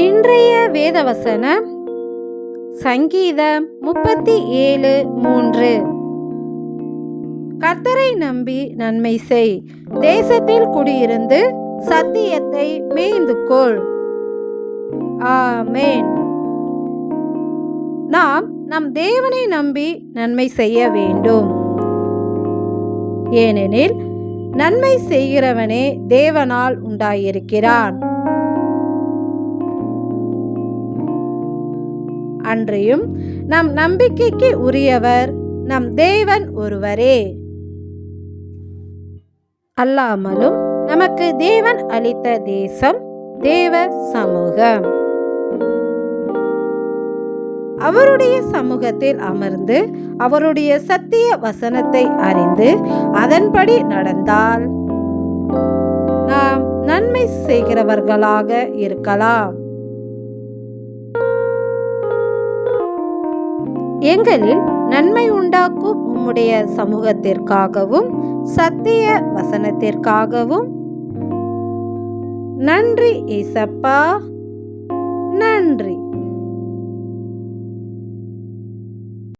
இன்றைய வேதவசனம் சங்கீதம் முப்பத்தி ஏழு மூன்று. கர்த்தரை நம்பி நன்மை செய். தேசத்தில் குடியிருந்து சத்தியத்தை மேய்ந்து கொள். ஆமேன். நாம் நம் தேவனை நம்பி நன்மை செய்ய வேண்டும். ஏனெனில் நன்மை செய்கிறவனே தேவனால் உண்டாயிருக்கிறான். அன்றியும் நம் நம்பிக்கைக்கு உரியவர் நம் தேவன் ஒருவரே. அல்லாமலும் நமக்கு தேவன் அளித்த தேசம் தேவ சமூகம். அவருடைய சமூகத்தில் அமர்ந்து அவருடைய சத்திய வசனத்தை அறிந்து அதன்படி நடந்தால் நாம் நன்மை செய்கிறவர்களாக இருக்கலாம். எங்களில் நன்மை உண்டாக்கும் உம்முடைய சமூகத்திற்காகவும் சத்திய வசனத்திற்காகவும். நன்றி ஏசப்பா. நன்றி.